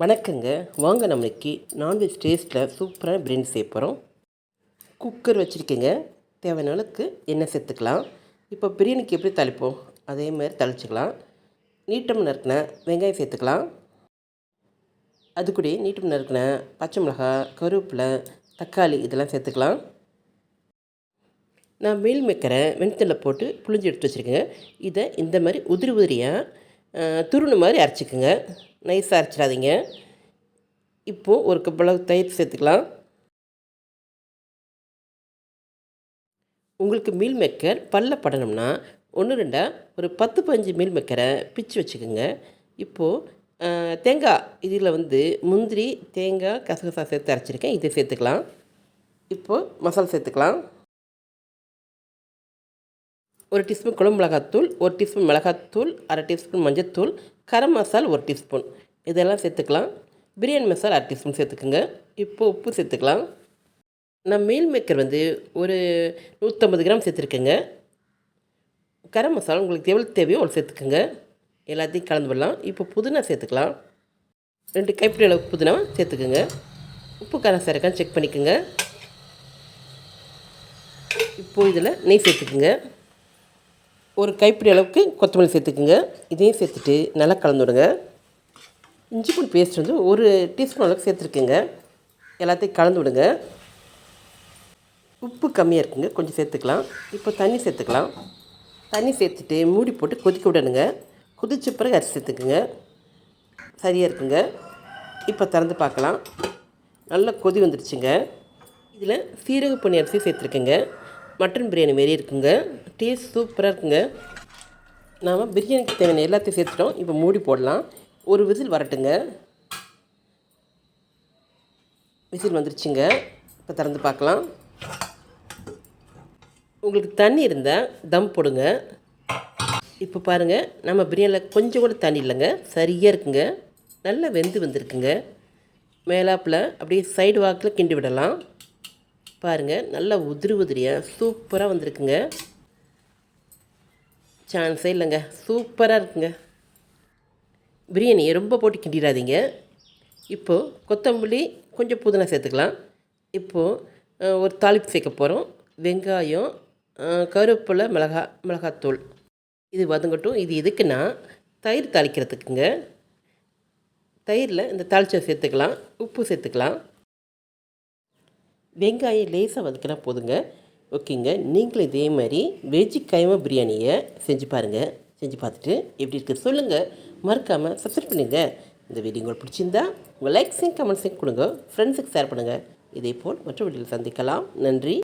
வணக்கங்க. வாங்க நம்மளுக்கு நான்வெஜ் டேஸ்ட்டில் சூப்பரான பிரியாணி செய்ய போகிறோம் குக்கர் வச்சுருக்கீங்க. தேவையான அளவுக்கு எண்ணெய் சேர்த்துக்கலாம். இப்போ பிரியாணிக்கு எப்படி தளிப்போம்? அதே மாதிரி தளிச்சிக்கலாம். நீட்டம் நறுக்கின வெங்காயம் சேர்த்துக்கலாம். அது கூட நீட்டம் நறுக்கின பச்சை மிளகாய் கருவேப்பிலை தக்காளி இதெல்லாம் சேர்த்துக்கலாம். நான் மீல் மேக்கரை வெண்தலில் போட்டு புளிஞ்சு எடுத்து வச்சுருக்கேங்க. இதை இந்த மாதிரி உதிரி உதிரியாக துருணு மாதிரி அரைச்சிக்கோங்க. நைஸாக அரைச்சிடாதீங்க. இப்போது ஒரு கப்பளவு தயிர் சேர்த்துக்கலாம். உங்களுக்கு மீல் மேக்கர் பல்ல படணும்னா ஒன்று ரெண்டாக ஒரு பத்து பஞ்சு மீல் மேக்கரை பிச்சு வச்சுக்கோங்க. இப்போது தேங்காய் இதில் வந்து முந்திரி தேங்காய் கசகசா சேர்த்து அரைச்சிருக்கேன். இதை சேர்த்துக்கலாம். இப்போது மசாலா சேர்த்துக்கலாம். ஒரு டீஸ்பூன் குழம்பு மிளகாத்தூள் ஒரு டீஸ்பூன் மிளகாத்தூள் அரை டீஸ்பூன் மஞ்சத்தூள் கரம் மசால் ஒரு டீஸ்பூன். இதெல்லாம் சேர்த்துக்கலாம். பிரியாணி மசாலா அரை டீஸ்பூன் சேர்த்துக்குங்க. இப்போது உப்பு சேர்த்துக்கலாம். நான் மீல் மேக்கர் வந்து ஒரு நூற்றம்பது கிராம் சேர்த்துருக்கேங்க. கரம் மசாலா உங்களுக்கு எவ்வளோ தேவையோ அவ்வளோ சேர்த்துக்குங்க. எல்லாத்தையும் கலந்து விடலாம். இப்போ புதினா சேர்த்துக்கலாம். ரெண்டு கைப்பிடி அளவு புதினா சேர்த்துக்குங்க. உப்பு காரம் சேரக்கான்னு செக் பண்ணிக்கோங்க. இப்போது இதில் நெய் சேர்த்துக்குங்க. ஒரு கைப்பிடி அளவுக்கு கொத்தமல்லி சேர்த்துக்குங்க. இதையும் சேர்த்துட்டு நல்லா கலந்து விடுங்க இஞ்சி பூண்டு பேஸ்ட் வந்து ஒரு டீஸ்பூன் அளவுக்கு சேர்த்துருக்குங்க. எல்லாத்தையும் கலந்து விடுங்க உப்பு கம்மியாக இருக்குங்க. கொஞ்சம் சேர்த்துக்கலாம். இப்போ தண்ணி சேர்த்துக்கலாம். தண்ணி சேர்த்துட்டு மூடி போட்டு கொதிக்க விடணுங்க. கொதிச்ச பிறகு அரிசி சேர்த்துக்குங்க. சரியாக இருக்குங்க. இப்போ திறந்து பார்க்கலாம். நல்லா கொதி வந்துடுச்சுங்க. இதில் சீரக பொன்னி அரிசி சேர்த்துருக்குங்க. மட்டன் பிரியாணி மாரி இருக்குங்க. டேஸ்ட் சூப்பராக இருக்குங்க. நாம் பிரியாணிக்கு தேவையான எல்லாத்தையும் சேர்த்துட்டோம். இப்போ மூடி போடலாம். ஒரு விசில் வரட்டுங்க. விசில் வந்துருச்சுங்க. இப்போ திறந்து பார்க்கலாம். உங்களுக்கு தண்ணி இருந்தால் தம் போடுங்க. இப்போ பாருங்கள் நம்ம பிரியாணியில் கொஞ்சம் கூட தண்ணி இல்லைங்க. சரியாக இருக்குங்க. நல்லா வெந்து வந்திருக்குங்க. மேலாப்பில் அப்படியே சைடு வாக்கில் கிண்டி விடலாம். பாருங்கள் நல்லா உதிரி உதிரியாக சூப்பராக வந்திருக்குங்க. சான்ஸே இல்லைங்க சூப்பராக இருக்குங்க. பிரியாணியை ரொம்ப போட்டு கிண்டிடாதீங்க. இப்போது கொத்தமல்லி கொஞ்சம் புதினா சேர்த்துக்கலாம். இப்போது ஒரு தாளிப்பு சேர்க்க போகிறோம் வெங்காயம் கருவேப்பிலை மிளகா மிளகாத்தூள். இது வதங்கட்டும். இது எதுக்குன்னா தயிர் தாளிக்கிறதுக்குங்க. தயிரில் இந்த தாளிச்சை சேர்த்துக்கலாம் உப்பு சேர்த்துக்கலாம். வெங்காயம் லேசாக வதக்கினா போதுங்க. ஓகேங்க. நீங்களும் இதே மாதிரி வெஜ் கைமா பிரியாணியை செஞ்சு பாருங்கள் செஞ்சு பார்த்துட்டு எப்படி இருக்குது சொல்லுங்கள் மறக்காமல் சப்ஸ்கிரைப் பண்ணுங்கள் இந்த வீடியோ உங்களுக்கு பிடிச்சிருந்தா உங்கள் லைக்ஸையும் கமெண்ட்ஸையும் கொடுங்க. ஃப்ரெண்ட்ஸுக்கு ஷேர் பண்ணுங்கள் இதே போல் மற்ற வீடியோவில் சந்திக்கலாம். நன்றி.